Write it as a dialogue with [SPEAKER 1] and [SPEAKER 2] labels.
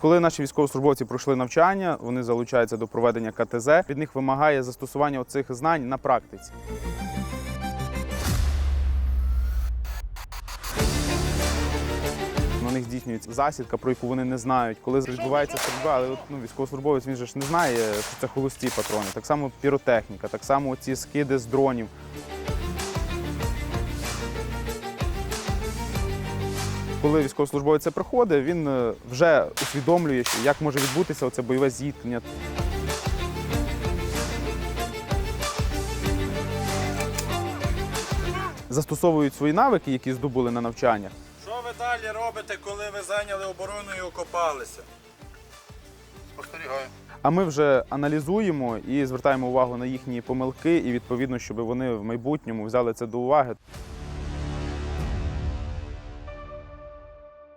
[SPEAKER 1] Коли наші військовослужбовці пройшли навчання, вони залучаються до проведення КТЗ. Від них вимагає застосування цих знань на практиці. На них здійснюється засідка, про яку вони не знають. Коли відбувається стрільба, але ну, військовослужбовець він же ж не знає, що це холості патрони. Так само піротехніка, так само ці скиди з дронів. Коли військовослужбовець це проходить, він е, вже усвідомлює, як може відбутися оце бойове зіткнення. Застосовують свої навики, які здобули на навчаннях,
[SPEAKER 2] Що ви далі робите, коли ви зайняли оборону і окопалися?
[SPEAKER 3] Спостерігаю.
[SPEAKER 1] А ми вже аналізуємо і звертаємо увагу на їхні помилки, і відповідно, щоб вони в майбутньому взяли це до уваги.